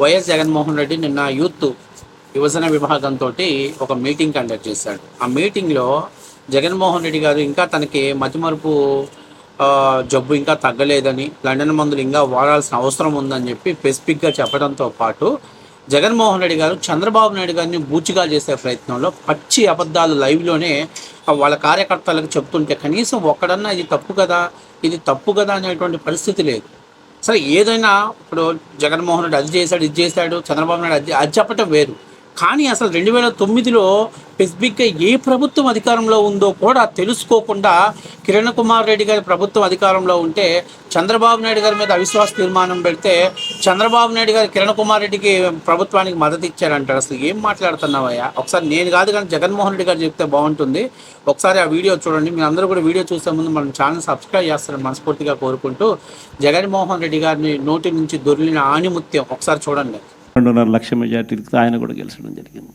YS Jaganmohan Reddy నిన్న youth యువజన విభాగంతో ఒక మీటింగ్ కండక్ట్ చేశాడు. ఆ మీటింగ్లో జగన్మోహన్ రెడ్డి గారు ఇంకా తనకి మతిమరుపు జబ్బు ఇంకా తగ్గలేదని లండన్ మందులు ఇంకా వాడాల్సిన అవసరం ఉందని చెప్పి స్పెసిఫిక్గా చెప్పడంతో పాటు జగన్మోహన్ రెడ్డి గారు చంద్రబాబు నాయుడు గారిని బూచిగా చేసే ప్రయత్నంలో పచ్చి అబద్ధాలు లైవ్లోనే వాళ్ళ కార్యకర్తలకు చెప్తుంటే కనీసం ఒక్కడన్నా ఇది తప్పు కదా ఇది తప్పు కదా అనేటువంటి పరిస్థితి లేదు. సరే ఏదైనా ఇప్పుడు జగన్మోహన్ రెడ్డి అది చేశాడు ఇది చేశాడు చంద్రబాబు నాయుడు అది అది చెప్పటం వేరు. కానీ అసలు రెండు వేల తొమ్మిదిలో స్పెసిఫిక్గా ఏ ప్రభుత్వం అధికారంలో ఉందో కూడా తెలుసుకోకుండా కిరణ్ కుమార్ రెడ్డి గారి ప్రభుత్వం అధికారంలో ఉంటే చంద్రబాబు నాయుడు గారి మీద అవిశ్వాస తీర్మానం పెడితే చంద్రబాబు నాయుడు గారు కిరణ్ కుమార్ రెడ్డికి ప్రభుత్వానికి మద్దతు ఇచ్చారంటారు. అసలు ఏం మాట్లాడుతున్నావయ్యా? ఒకసారి నేను కాదు కానీ జగన్మోహన్ రెడ్డి గారు చెప్తే బాగుంటుంది. ఒకసారి ఆ వీడియో చూడండి. మీరు అందరూ కూడా వీడియో చూసే ముందు మనం ఛానల్ సబ్స్క్రైబ్ చేస్తారని మనస్ఫూర్తిగా కోరుకుంటూ జగన్మోహన్ రెడ్డి గారిని నోటి నుంచి దొరిలిన ఆణిముత్యం ఒకసారి చూడండి. రెండున్నర లక్ష మెజార్టీతో ఆయన కూడా గెలిచడం జరిగింది.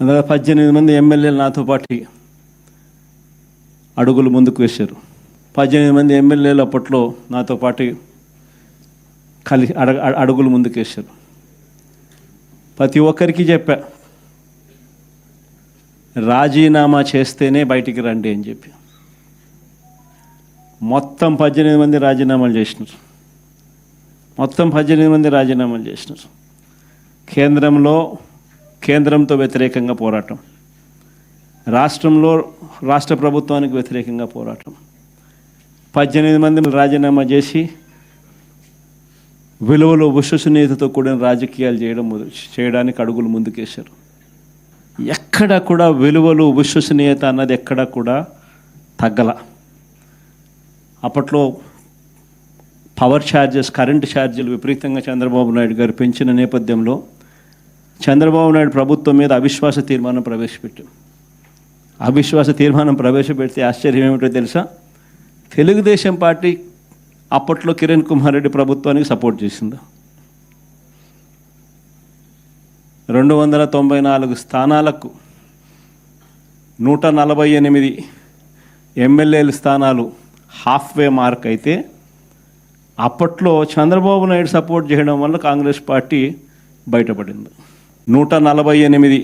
అందులో పద్దెనిమిది మంది ఎమ్మెల్యేలు నాతో పాటు అడుగులు ముందుకు వేశారు. పద్దెనిమిది మంది ఎమ్మెల్యేలు అప్పట్లో నాతో పాటు కలిసి అడగ అడుగులు ముందుకు వేశారు. ప్రతి ఒక్కరికి చెప్పా రాజీనామా చేస్తేనే బయటికి రండి అని చెప్పి. మొత్తం పద్దెనిమిది మంది రాజీనామాలు చేసినారు. మొత్తం పద్దెనిమిది మంది రాజీనామాలు చేసినారు. కేంద్రంలో కేంద్రంతో వ్యతిరేకంగా పోరాటం. రాష్ట్రంలో రాష్ట్ర ప్రభుత్వానికి వ్యతిరేకంగా పోరాటం. పద్దెనిమిది మంది రాజీనామా చేసి విలువలు విశ్వసనీయతతో కూడిన రాజకీయాలు చేయడం చేయడానికి అడుగులు ముందుకేశారు. ఎక్కడ కూడా విలువలు విశ్వసనీయత అన్నది ఎక్కడ కూడా తగ్గల. అప్పట్లో పవర్ ఛార్జెస్ కరెంటు ఛార్జీలు విపరీతంగా చంద్రబాబు నాయుడు గారు పెంచిన నేపథ్యంలో చంద్రబాబు నాయుడు ప్రభుత్వం మీద అవిశ్వాస తీర్మానం ప్రవేశపెట్టాం అవిశ్వాస తీర్మానం ప్రవేశపెడితే ఆశ్చర్యం ఏమిటో తెలుసా? తెలుగుదేశం పార్టీ అప్పట్లో కిరణ్ కుమార్ రెడ్డి ప్రభుత్వానికి సపోర్ట్ చేసింది. రెండు వందల తొంభై నాలుగు స్థానాలకు నూట నలభై ఎనిమిది ఎమ్మెల్యేల స్థానాలు హాఫ్ వే మార్క్ అయితే అప్పట్లో చంద్రబాబు నాయుడు సపోర్ట్ చేయడం వల్ల కాంగ్రెస్ పార్టీ బయటపడింది. నూట నలభై ఎనిమిది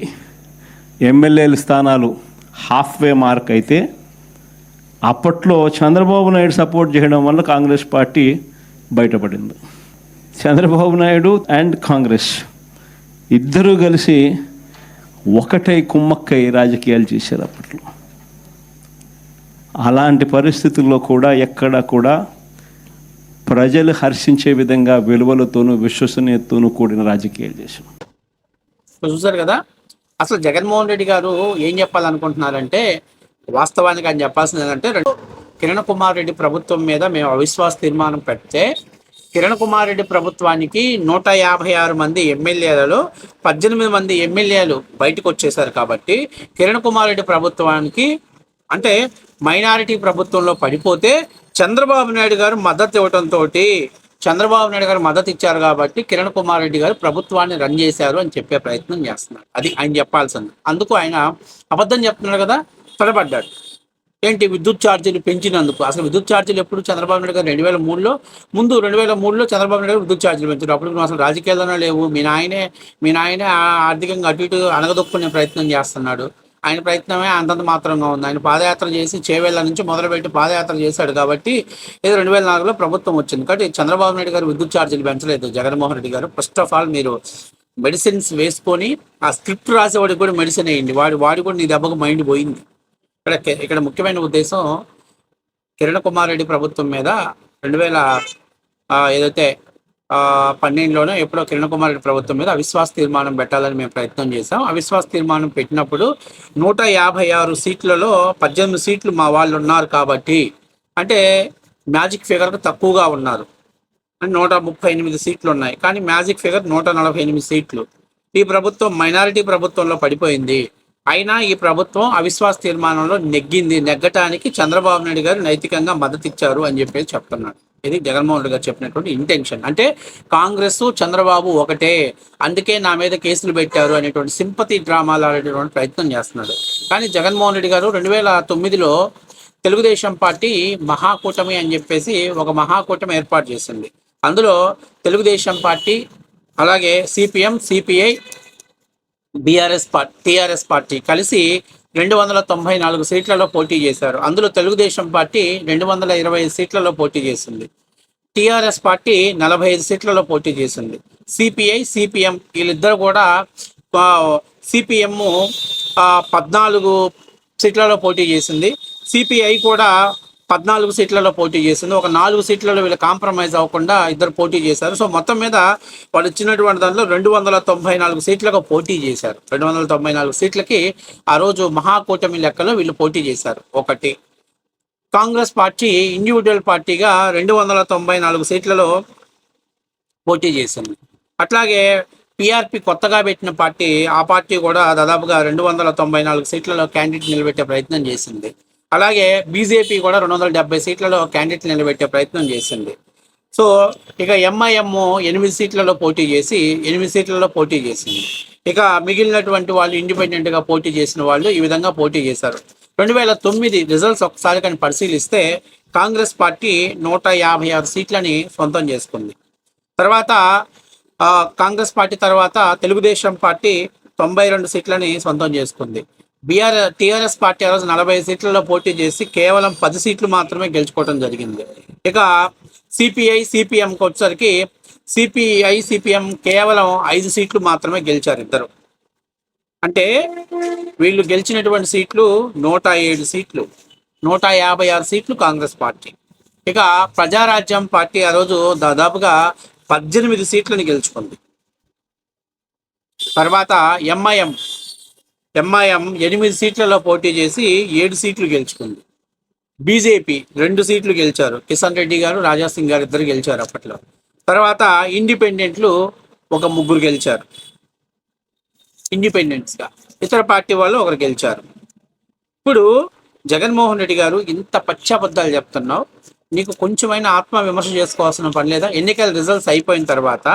ఎమ్మెల్యేల స్థానాలు హాఫ్ వే మార్క్ అయితే అప్పట్లో చంద్రబాబు నాయుడు సపోర్ట్ చేయడం వల్ల కాంగ్రెస్ పార్టీ బయటపడింది. చంద్రబాబు నాయుడు అండ్ కాంగ్రెస్ ఇద్దరూ కలిసి ఒకటై కుమ్మక్కై రాజకీయాలు చేశారు అప్పట్లో. అలాంటి పరిస్థితుల్లో కూడా ఎక్కడ కూడా ప్రజలు హర్షించే విధంగా విలువలతోనూ విశ్వసనీయతతోనూ కూడిన రాజకీయాలు చేశాం. చూసారు కదా అసలు జగన్మోహన్ రెడ్డి గారు ఏం చెప్పాలనుకుంటున్నారంటే వాస్తవానికి ఆయన చెప్పాల్సింది ఏంటంటే రెండు కిరణ్ కుమార్ రెడ్డి ప్రభుత్వం మీద మేము అవిశ్వాస తీర్మానం పెడితే కిరణ్ కుమార్ రెడ్డి ప్రభుత్వానికి నూట యాభై ఆరు మంది ఎమ్మెల్యేలలో పద్దెనిమిది మంది ఎమ్మెల్యేలు బయటకు వచ్చేసారు కాబట్టి కిరణ్ కుమార్ రెడ్డి ప్రభుత్వానికి అంటే మైనారిటీ ప్రభుత్వంలో పడిపోతే చంద్రబాబు నాయుడు గారు మద్దతు ఇవ్వడంతో చంద్రబాబు నాయుడు గారు మద్దతు ఇచ్చారు కాబట్టి కిరణ్ కుమార్ రెడ్డి గారు ప్రభుత్వాన్ని రన్ చేశారు అని చెప్పే ప్రయత్నం చేస్తున్నారు. అది ఆయన చెప్పాల్సింది. అందుకు ఆయన అబద్ధం చెప్తున్నాడు కదా తడబడ్డాడు ఏంటి విద్యుత్ ఛార్జీలు పెంచినందుకు? అసలు విద్యుత్ ఛార్జీలు ఎప్పుడు చంద్రబాబు నాయుడు గారు రెండు వేల మూడులో? ముందు రెండు వేల మూడులో చంద్రబాబు నాయుడు గారు విద్యుత్ ఛార్జీలు పెంచారు. అప్పుడు నువ్వు అసలు రాజకీయాల్లోనే లేవు. మీ నాయనే మీ నాయనే ఆ- ఆర్థికంగా అటు ఇటు అనగదొక్కునే ప్రయత్నం చేస్తున్నాడు. ఆయన ప్రయత్నమే అంతంత మాత్రంగా ఉంది. ఆయన పాదయాత్ర చేసి చేవేళ్ళ నుంచి మొదలుపెట్టి పాదయాత్ర చేశాడు కాబట్టి ఇది రెండు వేల నాలుగులో ప్రభుత్వం వచ్చింది. కాబట్టి చంద్రబాబు నాయుడు గారు విద్యుత్ ఛార్జీలు పెంచలేదు. జగన్మోహన్ రెడ్డి గారు ఫస్ట్ ఆఫ్ ఆల్ మీరు మెడిసిన్స్ వేసుకొని ఆ స్క్రిప్ట్ రాసేవాడికి కూడా మెడిసిన్ వేయండి. వాడి వాడి కూడా నీ దెబ్బకు మైండ్ పోయింది. ఇక్కడ ఇక్కడ ముఖ్యమైన ఉద్దేశం కిరణ్ కుమార్ రెడ్డి ప్రభుత్వం మీద రెండు వేల ఏదైతే పన్నెండులోనో ఎప్పుడో కిరణ్ కుమార్ రెడ్డి ప్రభుత్వం మీద అవిశ్వాస తీర్మానం పెట్టాలని మేము ప్రయత్నం చేసాం అవిశ్వాస తీర్మానం పెట్టినప్పుడు నూట యాభై ఆరు సీట్లలో పద్దెనిమిది సీట్లు మా వాళ్ళు ఉన్నారు కాబట్టి అంటే మ్యాజిక్ ఫిగర్కు తక్కువగా ఉన్నారు. అంటే నూట ముప్పై ఎనిమిది సీట్లు ఉన్నాయి. కానీ మ్యాజిక్ ఫిగర్ నూట నలభై ఎనిమిది సీట్లు. ఈ ప్రభుత్వం మైనారిటీ ప్రభుత్వంలో పడిపోయింది. అయినా ఈ ప్రభుత్వం అవిశ్వాస తీర్మానంలో నెగ్గింది. నెగ్గటానికి చంద్రబాబు నాయుడు గారు నైతికంగా మద్దతు ఇచ్చారు అని చెప్పేసి చెప్తున్నాడు ఇది జగన్మోహన్ రెడ్డి గారు చెప్పినటువంటి ఇంటెన్షన్ అంటే కాంగ్రెస్ చంద్రబాబు ఒకటే అందుకే నా మీద కేసులు పెట్టారు అనేటువంటి సింపతి డ్రామాలు ఆడేటువంటి ప్రయత్నం చేస్తున్నాడు. కానీ జగన్మోహన్ రెడ్డి గారు రెండు వేల తొమ్మిదిలో తెలుగుదేశం పార్టీ మహాకూటమి అని చెప్పేసి ఒక మహాకూటమి ఏర్పాటు చేసింది. అందులో తెలుగుదేశం పార్టీ అలాగే CPM CPI BRS party TRS party కలిసి రెండు వందల తొంభై నాలుగు సీట్లలో పోటీ చేశారు. అందులో తెలుగుదేశం పార్టీ రెండు వందల ఇరవై ఐదు సీట్లలో పోటీ చేసింది. టీఆర్ఎస్ పార్టీ నలభై ఐదు సీట్లలో పోటీ చేసింది. సిపిఐ సిపిఎం వీళ్ళిద్దరు కూడా సిపిఎం పద్నాలుగు సీట్లలో పోటీ చేసింది. సిపిఐ కూడా పద్నాలుగు సీట్లలో పోటీ చేసింది. ఒక నాలుగు సీట్లలో వీళ్ళు కాంప్రమైజ్ అవ్వకుండా ఇద్దరు పోటీ చేశారు. సో మొత్తం మీద వాళ్ళు ఇచ్చినటువంటి దాంట్లో రెండు వందల తొంభై నాలుగు సీట్లకు పోటీ చేశారు. రెండు వందల తొంభై నాలుగు సీట్లకి ఆ రోజు మహాకూటమి లెక్కలో వీళ్ళు పోటీ చేశారు. ఒకటి. కాంగ్రెస్ పార్టీ ఇండివిజువల్ పార్టీగా రెండు వందల తొంభై నాలుగు సీట్లలో పోటీ చేసింది. అట్లాగే పిఆర్పి కొత్తగా పెట్టిన పార్టీ ఆ పార్టీ కూడా దాదాపుగా రెండు వందల తొంభై నాలుగు సీట్లలో క్యాండిడేట్ నిలబెట్టే ప్రయత్నం చేసింది. అలాగే బీజేపీ కూడా రెండు వందల డెబ్బై సీట్లలో క్యాండిడేట్ నిలబెట్టే ప్రయత్నం చేసింది. సో ఇక ఎంఐఎం ఎనిమిది సీట్లలో పోటీ చేసి ఎనిమిది సీట్లలో పోటీ చేసింది. ఇక మిగిలినటువంటి వాళ్ళు ఇండిపెండెంట్గా పోటీ చేసిన వాళ్ళు ఈ విధంగా పోటీ చేశారు. రెండు వేల తొమ్మిది రిజల్ట్స్ ఒకసారి కానీ పరిశీలిస్తే కాంగ్రెస్ పార్టీ నూట యాభై ఆరు సీట్లని సొంతం చేసుకుంది. తర్వాత కాంగ్రెస్ పార్టీ తర్వాత తెలుగుదేశం పార్టీ తొంభై రెండు సీట్లని సొంతం చేసుకుంది. బీఆర్ టీఆర్ఎస్ పార్టీ ఆ రోజు నలభై సీట్లలో పోటీ చేసి కేవలం పది సీట్లు మాత్రమే గెలుచుకోవడం జరిగింది. ఇక సిపిఐ సిపిఎంకి వచ్చేసరికి సిపిఐ సిపిఎం కేవలం ఐదు సీట్లు మాత్రమే గెలిచారు ఇద్దరు. అంటే వీళ్ళు గెలిచినటువంటి సీట్లు నూట ఏడు సీట్లు నూట యాభై ఆరు సీట్లు కాంగ్రెస్ పార్టీ. ఇక ప్రజారాజ్యం పార్టీ ఆ రోజు దాదాపుగా పద్దెనిమిది సీట్లను గెలుచుకుంది. తర్వాత ఎంఐఎం ఎంఐఎం ఎనిమిది సీట్లలో పోటీ చేసి ఏడు సీట్లు గెలుచుకుంది. బీజేపీ రెండు సీట్లు గెలిచారు. కిషన్ రెడ్డి గారు రాజా సింగ్ గారు ఇద్దరు గెలిచారు అప్పట్లో. తర్వాత ఇండిపెండెంట్లు ఒక ముగ్గురు గెలిచారు. ఇండిపెండెంట్స్గా. ఇతర పార్టీ వాళ్ళు ఒకరు గెలిచారు. ఇప్పుడు జగన్మోహన్ రెడ్డి గారు ఇంత పచ్చాబద్ధాలు చెప్తున్నావు. నీకు కొంచెమైనా ఆత్మ విమర్శ చేసుకోవాల్సిన పని లేదా? ఎన్నికల రిజల్ట్స్ అయిపోయిన తర్వాత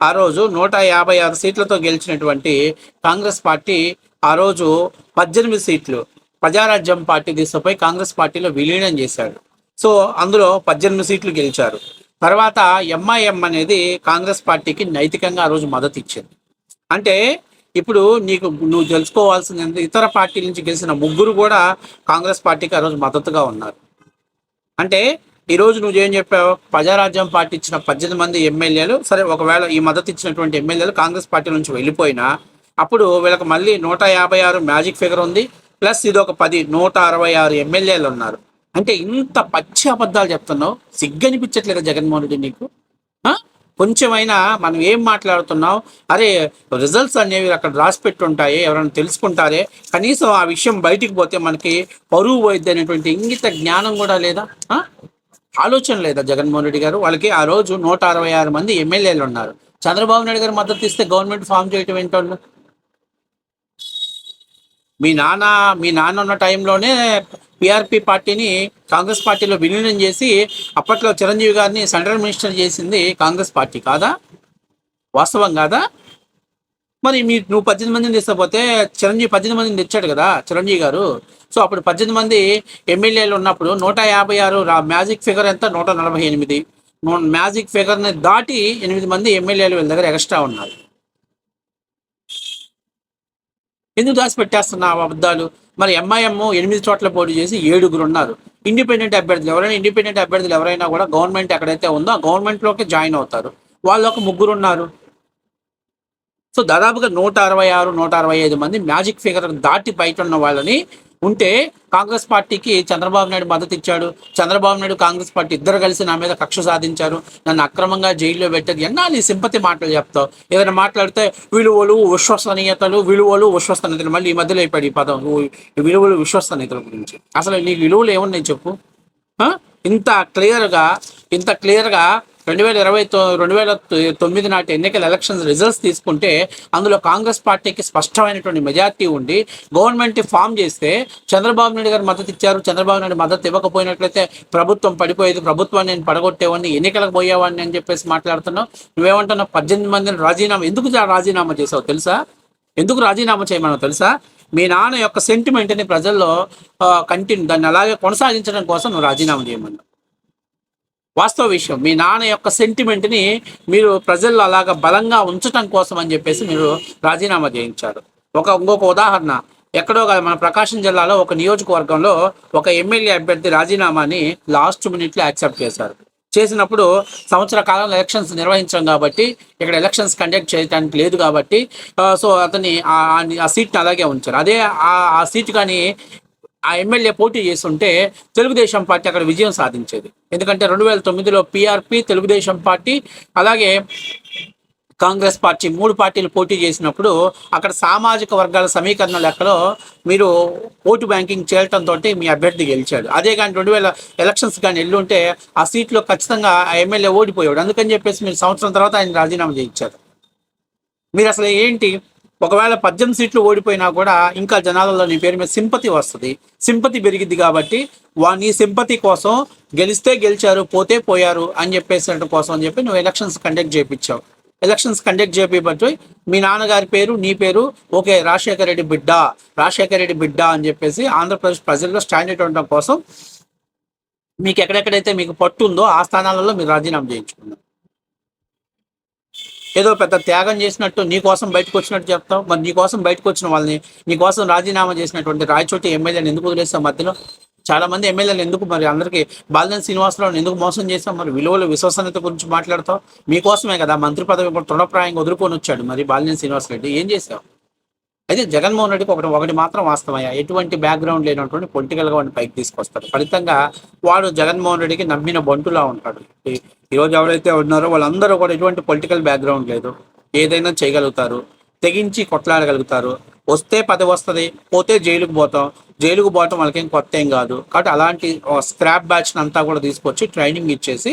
ఆ రోజు నూట యాభై ఆరు సీట్లతో గెలిచినటువంటి కాంగ్రెస్ పార్టీ ఆ రోజు పద్దెనిమిది సీట్లు ప్రజారాజ్యం పార్టీ దిశపై కాంగ్రెస్ పార్టీలో విలీనం చేశాడు సో అందులో పద్దెనిమిది సీట్లు గెలిచారు. తర్వాత ఎంఐఎం అనేది కాంగ్రెస్ పార్టీకి నైతికంగా ఆ రోజు మద్దతు ఇచ్చింది అంటే ఇప్పుడు నీకు నువ్వు తెలుసుకోవాల్సింది ఇతర పార్టీల నుంచి గెలిచిన ముగ్గురు కూడా కాంగ్రెస్ పార్టీకి ఆ రోజు మద్దతుగా ఉన్నారు. అంటే ఈ రోజు నువ్వు ఏం చెప్పావు? ప్రజారాజ్యం పార్టీ ఇచ్చిన పద్దెనిమిది మంది ఎమ్మెల్యేలు సరే ఒకవేళ ఈ మద్దతు ఇచ్చినటువంటి ఎమ్మెల్యేలు కాంగ్రెస్ పార్టీ నుంచి వెళ్ళిపోయినా అప్పుడు వీళ్ళకి మళ్ళీ నూట యాభై ఆరు మ్యాజిక్ ఫిగర్ ఉంది. ప్లస్ ఇది ఒక పది నూట అరవై ఆరు ఎమ్మెల్యేలు ఉన్నారు. అంటే ఇంత పచ్చి అబద్ధాలు చెప్తున్నావు. సిగ్గనిపించట్లేదా జగన్మోహన్ రెడ్డి నీకు? కొంచెమైనా మనం ఏం మాట్లాడుతున్నావు? అరే రిజల్ట్స్ అనేవి అక్కడ రాసి పెట్టుంటాయి ఎవరైనా తెలుసుకుంటారే. కనీసం ఆ విషయం బయటికి పోతే మనకి పరువు పోయిద్ది అనేటువంటి ఇంగిత జ్ఞానం కూడా లేదా? ఆలోచన లేదా జగన్మోహన్ రెడ్డి గారు? వాళ్ళకి ఆ రోజు నూట అరవై ఆరు మంది ఎమ్మెల్యేలు ఉన్నారు. చంద్రబాబు నాయుడు గారు మద్దతు ఇస్తే గవర్నమెంట్ ఫామ్ చేయటం ఏంటో? మీ నాన్న మీ నాన్న ఉన్న టైంలోనే పిఆర్పి పార్టీని కాంగ్రెస్ పార్టీలో విలీనం చేసి అప్పట్లో చిరంజీవి గారిని సెంట్రల్ మినిస్టర్ చేసింది కాంగ్రెస్ పార్టీ కాదా? వాస్తవం కాదా? మరి మీ నువ్వు పద్దెనిమిది మందిని తీసుకపోతే చిరంజీవి పద్దెనిమిది మందిని తెచ్చాడు కదా చిరంజీవి గారు. సో అప్పుడు పద్దెనిమిది మంది ఎమ్మెల్యేలు ఉన్నప్పుడు నూట యాభై ఆరు మ్యాజిక్ ఫిగర్ ఎంత? నూట నలభై ఎనిమిది. మ్యాజిక్ ఫిగర్ని దాటి ఎనిమిది మంది ఎమ్మెల్యేలు వీళ్ళ దగ్గర ఎక్స్ట్రా ఉన్నారు. ఎందుకు దాచిపెట్టేస్తున్నా అబద్ధాలు? మరి ఎంఐఎం ఎనిమిది చోట్ల పోటీ చేసి ఏడుగురు ఉన్నారు. ఇండిపెండెంట్ అభ్యర్థులు ఎవరైనా ఇండిపెండెంట్ అభ్యర్థులు ఎవరైనా కూడా గవర్నమెంట్ ఎక్కడైతే ఉందో ఆ గవర్నమెంట్లోకి జాయిన్ అవుతారు. వాళ్ళు ఒక ముగ్గురు ఉన్నారు. సో దాదాపుగా నూట అరవై ఆరు నూట అరవై ఐదు మంది మ్యాజిక్ ఫిగర్ దాటి బయట ఉన్న వాళ్ళని ఉంటే కాంగ్రెస్ పార్టీకి చంద్రబాబు నాయుడు మద్దతు ఇచ్చాడు. చంద్రబాబు నాయుడు కాంగ్రెస్ పార్టీ ఇద్దరు కలిసి నా మీద కక్ష సాధించారు. నన్ను అక్రమంగా జైల్లో పెట్టదు ఎన్నాళ్ళు నీ సింపతి మాటలు చెప్తావు? ఏదైనా మాట్లాడితే విలువలు విశ్వసనీయతలు విలువలు విశ్వసనీయతలు. మళ్ళీ ఈ మధ్యలో అయిపోయాడు ఈ పదం. ఈ విలువలు విశ్వసనీయతల గురించి. అసలు నీకు విలువలు ఏమున్నాయి చెప్పు? ఇంత క్లియర్గా ఇంత క్లియర్గా రెండు వేల ఇరవై రెండు వేల తొ- తొమ్మిది నాటి ఎన్నికల ఎలక్షన్స్ రిజల్ట్స్ తీసుకుంటే అందులో కాంగ్రెస్ పార్టీకి స్పష్టమైనటువంటి మెజార్టీ ఉండి గవర్నమెంట్ ఫామ్ చేస్తే చంద్రబాబు నాయుడు గారు మద్దతు ఇచ్చారు. చంద్రబాబు నాయుడు మద్దతు ఇవ్వకపోయినట్లయితే ప్రభుత్వం పడిపోయేది. ప్రభుత్వాన్ని నేను పడగొట్టేవాడిని ఎన్నికలకు పోయేవాడిని అని చెప్పేసి మాట్లాడుతున్నావు. నువ్వేమంటున్నావు? పద్దెనిమిది మందిని రాజీనామా ఎందుకు రాజీనామా చేసావు తెలుసా? ఎందుకు రాజీనామా చేయమన్నావు తెలుసా? మీ నాన్న యొక్క సెంటిమెంట్ని ప్రజల్లో కంటిన్యూ దాన్ని అలాగే కొనసాగించడం కోసం నువ్వు రాజీనామా చేయమన్నావు. వాస్తవ విషయం. మీ నాన్న యొక్క సెంటిమెంట్ని మీరు ప్రజల్లో అలాగ బలంగా ఉంచటం కోసం అని చెప్పేసి మీరు రాజీనామా చేయించారు. ఒక ఇంకొక ఉదాహరణ. ఎక్కడో కాదు మన ప్రకాశం జిల్లాలో ఒక నియోజకవర్గంలో ఒక ఎమ్మెల్యే అభ్యర్థి రాజీనామాని లాస్ట్ మినిట్లో యాక్సెప్ట్ చేశారు. చేసినప్పుడు సంవత్సర కాలంలో ఎలక్షన్స్ నిర్వహించడం కాబట్టి ఇక్కడ ఎలక్షన్స్ కండక్ట్ చేయడానికి లేదు కాబట్టి సో అతని ఆ- సీట్ని అలాగే ఉంచారు. అదే ఆ సీట్ కానీ ఆ ఎమ్మెల్యే పోటీ చేస్తుంటే తెలుగుదేశం పార్టీ అక్కడ విజయం సాధించేది. ఎందుకంటే రెండు వేల తొమ్మిదిలో పిఆర్పి తెలుగుదేశం పార్టీ అలాగే కాంగ్రెస్ పార్టీ మూడు పార్టీలు పోటీ చేసినప్పుడు అక్కడ సామాజిక వర్గాల సమీకరణ లెక్కలో మీరు ఓటు బ్యాంకింగ్ చేయటంతో మీ అభ్యర్థి గెలిచాడు. అదే కానీ రెండు వేల ఎలక్షన్స్ కానీ వెళ్ళుంటే ఆ సీట్లో ఖచ్చితంగా ఆ ఎమ్మెల్యే ఓడిపోయాడు అందుకని చెప్పేసి మీరు సంవత్సరం తర్వాత ఆయన రాజీనామా చేయించారు. మీరు అసలు ఏంటి ఒకవేళ పద్దెనిమిది సీట్లు ఓడిపోయినా కూడా ఇంకా జనాలలో నీ పేరు మీద సింపతి వస్తుంది. సింపతి పెరిగిద్ది కాబట్టి వా నీ సింపతి కోసం గెలిస్తే గెలిచారు పోతే పోయారు అని చెప్పేసినట్టు కోసం అని చెప్పి నువ్వు ఎలక్షన్స్ కండక్ట్ చేయించావు ఎలక్షన్స్ కండక్ట్ చేపట్టి మీ నాన్నగారి పేరు నీ పేరు ఓకే రాజశేఖర రెడ్డి బిడ్డ రాజశేఖర రెడ్డి బిడ్డ అని చెప్పేసి ఆంధ్రప్రదేశ్ ప్రజల్లో స్టాండర్డ్ ఉండడం కోసం మీకు ఎక్కడెక్కడైతే మీకు పట్టు ఉందో ఆ స్థానాలలో మీరు రాజీనామా చేయించుకున్నారు. ఏదో పెద్ద త్యాగం చేసినట్టు నీ కోసం బయటకు వచ్చినట్టు చెప్తావు. మరి నీ కోసం బయటకు వచ్చిన వాళ్ళని నీ కోసం రాజీనామా చేసినటువంటి రాయచోటి ఎమ్మెల్యేని ఎందుకు వదిలేస్తావు మధ్యలో? చాలా మంది ఎమ్మెల్యేలు ఎందుకు మరి అందరికీ బాలినేని శ్రీనివాసరావుని ఎందుకు మోసం చేస్తాం మరి విలువలు విశ్వసనీయత గురించి మాట్లాడతావు. మీకోసమే కదా మంత్రి పదవి కూడా తృణప్రాయంగా వదులుకొని వచ్చాడు మరి బాలినేని శ్రీనివాసరెడ్డి. ఏం చేసావు అయితే జగన్మోహన్ రెడ్డికి ఒకటి ఒకటి మాత్రం వాస్తవయ్యా ఎటువంటి బ్యాక్గ్రౌండ్ లేనటువంటి పొలిటికల్గా వాడిని పైకి తీసుకొస్తారు ఫలితంగా వాడు జగన్మోహన్ రెడ్డికి నమ్మిన బంటులా ఉంటాడు. ఈరోజు ఎవరైతే ఉన్నారో వాళ్ళందరూ కూడా ఎటువంటి పొలిటికల్ బ్యాక్గ్రౌండ్ లేదు. ఏదైనా చేయగలుగుతారు. తెగించి కొట్లాడగలుగుతారు. వస్తే పది వస్తుంది పోతే జైలుకు పోతాం. జైలుకు పోవటం వాళ్ళకేం కొత్త ఏం కాదు. కాబట్టి అలాంటి స్క్రాప్ బ్యాచ్ అంతా కూడా తీసుకొచ్చి ట్రైనింగ్ ఇచ్చేసి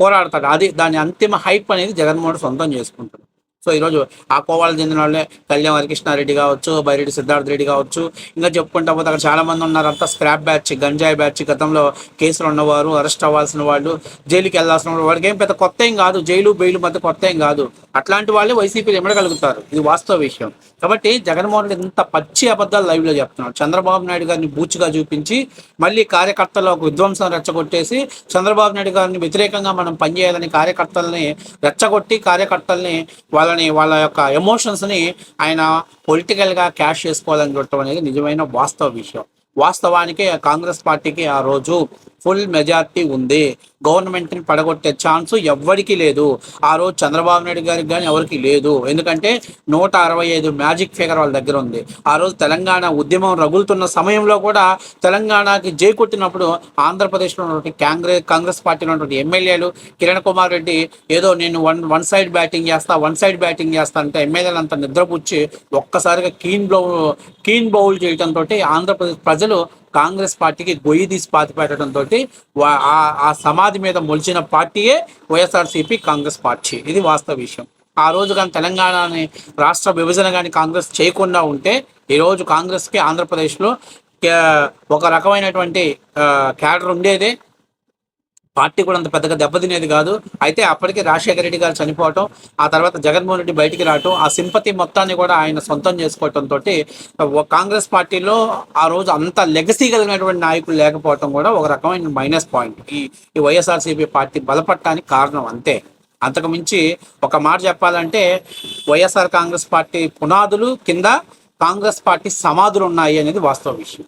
పోరాడతాడు అది దాని అంతిమ హైప్ అనేది జగన్మోహన్ సొంతం చేసుకుంటాడు. సో ఈరోజు ఆ కోవాలకు చెందిన వాళ్ళే కళ్యాణ్ హరికృష్ణారెడ్డి కావచ్చు బైరెడ్డి సిద్ధార్థ రెడ్డి కావచ్చు. ఇంకా చెప్పుకుంటా పోతే అక్కడ చాలా మంది ఉన్నారు. అంతా స్క్రాప్ బ్యాచ్ గంజాయి బ్యాచ్ గతంలో కేసులు ఉన్నవారు అరెస్ట్ అవ్వాల్సిన వాళ్ళు జైలుకి వెళ్ళాల్సిన వాళ్ళు. వాళ్ళకి ఏం పెద్ద కొత్త ఏం కాదు. జైలు బెయిల్ మధ్య కొత్త ఏం కాదు. అట్లాంటి వాళ్ళే వైసీపీలు ఎమ్మడగలుగుతారు ఇది వాస్తవ విషయం. కాబట్టి జగన్మోహన్ రెడ్డి ఇంత పచ్చి అబద్ధాలు లైవ్లో చెప్తున్నాడు. చంద్రబాబు నాయుడు గారిని బూచిగా చూపించి మళ్ళీ కార్యకర్తలు ఒక విధ్వంసం రెచ్చగొట్టేసి చంద్రబాబు నాయుడు గారిని వ్యతిరేకంగా మనం పనిచేయాలని కార్యకర్తల్ని రెచ్చగొట్టి కార్యకర్తల్ని వాళ్ళ వాళ్ళని వాళ్ళ యొక్క ఎమోషన్స్ని ఆయన పొలిటికల్గా క్యాష్ చేసుకోవాలని చూడటం అనేది నిజమైన వాస్తవ విషయం. వాస్తవానికి కాంగ్రెస్ పార్టీకి ఆ రోజు ఫుల్ మెజార్టీ ఉంది. గవర్నమెంట్ని పడగొట్టే ఛాన్స్ ఎవ్వరికీ లేదు. ఆ రోజు చంద్రబాబు నాయుడు గారికి కానీ ఎవరికి లేదు. ఎందుకంటే నూట అరవై ఐదు మ్యాజిక్ ఫిగర్ వాళ్ళ దగ్గర ఉంది. ఆ రోజు తెలంగాణ ఉద్యమం రగులుతున్న సమయంలో కూడా తెలంగాణకి జై కొట్టినప్పుడు ఆంధ్రప్రదేశ్లో ఉన్నటువంటి కాంగ్రెస్ కాంగ్రెస్ పార్టీలో ఉన్నటువంటి ఎమ్మెల్యేలు కిరణ్ కుమార్ రెడ్డి ఏదో నేను వన్ వన్ సైడ్ బ్యాటింగ్ చేస్తా వన్ సైడ్ బ్యాటింగ్ చేస్తా అంటే ఎమ్మెల్యేలు అంతా నిద్రపుచ్చి ఒక్కసారిగా కీన్ బౌల్ కీన్ బౌల్ చేయడంతో ఆంధ్రప్రదేశ్ ప్రజలు కాంగ్రెస్ పార్టీకి గొయ్యి తీసి పాతి పెట్టడంతో ఆ సమాధి మీద మొలిచిన పార్టీయే వైఎస్ఆర్సీపీ కాంగ్రెస్ పార్టీ. ఇది వాస్తవ విషయం. ఆ రోజు కానీ తెలంగాణని రాష్ట్ర విభజన కానీ కాంగ్రెస్ చేయకుండా ఉంటే ఈరోజు కాంగ్రెస్కి ఆంధ్రప్రదేశ్లో ఒక రకమైనటువంటి క్యాడర్ ఉండేదే. పార్టీ కూడా అంత పెద్దగా దెబ్బతినేది కాదు. అయితే అప్పటికే రాజశేఖర రెడ్డి గారు చనిపోవటం ఆ తర్వాత జగన్మోహన్ రెడ్డి బయటికి రావటం ఆ సింపతి మొత్తాన్ని కూడా ఆయన సొంతం చేసుకోవటం తోటి కాంగ్రెస్ పార్టీలో ఆ రోజు అంత లెగసీ కలిగినటువంటి నాయకులు లేకపోవటం కూడా ఒక రకమైన మైనస్ పాయింట్ ఈ ఈ వైఎస్ఆర్సీపీ పార్టీ బలపడటానికి కారణం అంతే. అంతకు మించి ఒక మాట చెప్పాలంటే వైఎస్ఆర్ కాంగ్రెస్ పార్టీ పునాదులు కింద కాంగ్రెస్ పార్టీ సమాధులు ఉన్నాయి అనేది వాస్తవ విషయం.